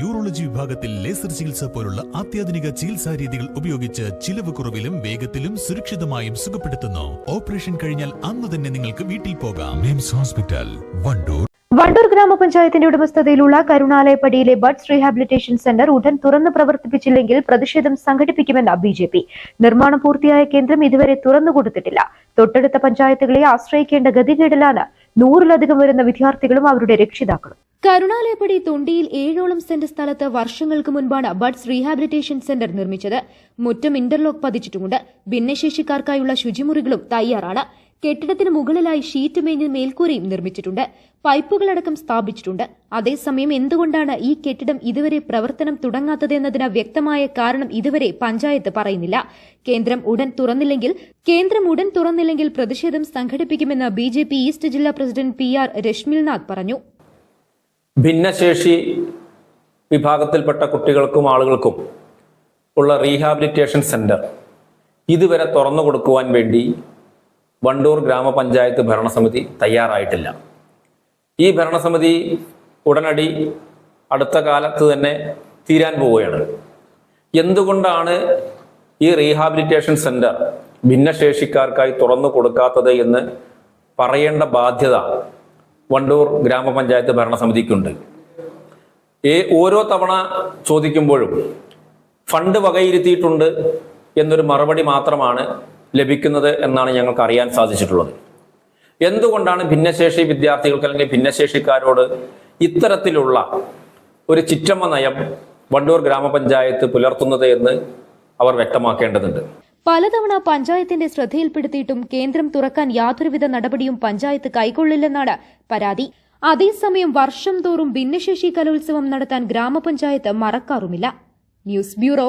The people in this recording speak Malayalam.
യൂറോളജി വിഭാഗത്തിൽ ലേസർ ചികിത്സ പോലുള്ള അത്യാധുനിക ചികിത്സാ രീതികൾ ഉപയോഗിച്ച് ചിലവ് കുറവിലും വേഗത്തിലും സുരക്ഷിതമായും സുഖപ്പെടുത്തുന്നു. ഓപ്പറേഷൻ കഴിഞ്ഞാൽ അന്ന് തന്നെ നിങ്ങൾക്ക് വീട്ടിൽ പോകാം. മിംസ് ഹോസ്പിറ്റൽ വണ്ടൂർ. വണ്ടൂർ ഗ്രാമപഞ്ചായത്തിന്റെ ഉടമസ്ഥതയിലുള്ള കരുണാലയപ്പടിയിലെ ബഡ്സ് റീഹാബിലിറ്റേഷൻ സെന്റർ ഉടൻ തുറന്ന് പ്രവർത്തിപ്പിച്ചില്ലെങ്കിൽ പ്രതിഷേധം സംഘടിപ്പിക്കുമെന്ന ബി ജെ പി. നിർമ്മാണം പൂർത്തിയായ കേന്ദ്രം ഇതുവരെ തുറന്നുകൊടുത്തിട്ടില്ല. തൊട്ടടുത്ത പഞ്ചായത്തുകളെ ആശ്രയിക്കേണ്ട ഗതികേടിലാണ് നൂറിലധികം വരുന്ന വിദ്യാർത്ഥികളും അവരുടെ രക്ഷിതാക്കളും. കരുണാലയപ്പടി തൊണ്ടിയിൽ ഏഴോളം സെന്റ് സ്ഥലത്ത് വർഷങ്ങൾക്ക് മുൻപാണ് ബഡ്സ് റീഹാബിലിറ്റേഷൻ സെന്റർ നിർമ്മിച്ചത്. മുറ്റം ഇന്റർലോക്ക് പതിച്ചിട്ടുമുണ്ട്. ഭിന്നശേഷിക്കാർക്കായുള്ള ശുചിമുറികളും തയ്യാറാണ്. കെട്ടിടത്തിന് മുകളിലായി ഷീറ്റ് മേഞ്ഞ് മേൽക്കൂരയും നിർമ്മിച്ചിട്ടുണ്ട്. പൈപ്പുകളടക്കം സ്ഥാപിച്ചിട്ടുണ്ട്. അതേസമയം എന്തുകൊണ്ടാണ് ഈ കെട്ടിടം ഇതുവരെ പ്രവർത്തനം തുടങ്ങാത്തതെന്നതിന് വ്യക്തമായ കാരണം ഇതുവരെ പഞ്ചായത്ത് പറയുന്നില്ല. കേന്ദ്രം ഉടൻ തുറന്നില്ലെങ്കിൽ കേന്ദ്രം ഉടൻ തുറന്നില്ലെങ്കിൽ പ്രതിഷേധം സംഘടിപ്പിക്കുമെന്ന് ബി ഈസ്റ്റ് ജില്ലാ പ്രസിഡന്റ് പി ആർ രശ്മിൽനാഥ് പറഞ്ഞു. ഭിന്നശേഷി വിഭാഗത്തിൽപ്പെട്ട കുട്ടികൾക്കും ആളുകൾക്കും ഉള്ള റീഹാബിലിറ്റേഷൻ സെന്റർ ഇതുവരെ തുറന്നു കൊടുക്കുവാൻ വേണ്ടി വണ്ടൂർ ഗ്രാമപഞ്ചായത്ത് ഭരണസമിതി തയ്യാറായിട്ടില്ല. ഈ ഭരണസമിതി ഉടനടി അടുത്ത കാലത്ത് തന്നെ തീരാൻ പോവുകയാണ്. എന്തുകൊണ്ടാണ് ഈ റീഹാബിലിറ്റേഷൻ സെന്റർ ഭിന്നശേഷിക്കാർക്കായി തുറന്നു കൊടുക്കാത്തത് എന്ന് പറയേണ്ട ബാധ്യത വണ്ടൂർ ഗ്രാമപഞ്ചായത്ത് ഭരണസമിതിക്കുണ്ട്. ഏ ഓരോ തവണ ചോദിക്കുമ്പോഴും ഫണ്ട് വകയിരുത്തിയിട്ടുണ്ട് എന്നൊരു മറുപടി മാത്രമാണ് ലഭിക്കുന്നത് എന്നാണ് ഞങ്ങൾക്ക് അറിയാൻ സാധിച്ചിട്ടുള്ളത്. എന്തുകൊണ്ടാണ് ഭിന്നശേഷി വിദ്യാർത്ഥികൾക്ക് അല്ലെങ്കിൽ ഭിന്നശേഷിക്കാരോട് ഇത്തരത്തിലുള്ള ഒരു ചിറ്റമ്മ നയം വണ്ടൂർ ഗ്രാമപഞ്ചായത്ത് പുലർത്തുന്നത് എന്ന് അവർ വ്യക്തമാക്കേണ്ടതുണ്ട്. പലതവണ പഞ്ചായത്തിന്റെ ശ്രദ്ധയിൽപ്പെടുത്തിയിട്ടും കേന്ദ്രം തുറക്കാൻ യാതൊരുവിധ നടപടിയും പഞ്ചായത്ത് കൈക്കൊള്ളില്ലെന്നാണ് പരാതി. അതേസമയം വർഷം തോറും ഭിന്നശേഷി കലോത്സവം നടത്താൻ ഗ്രാമപഞ്ചായത്ത് മറക്കാറുമില്ല. News bureau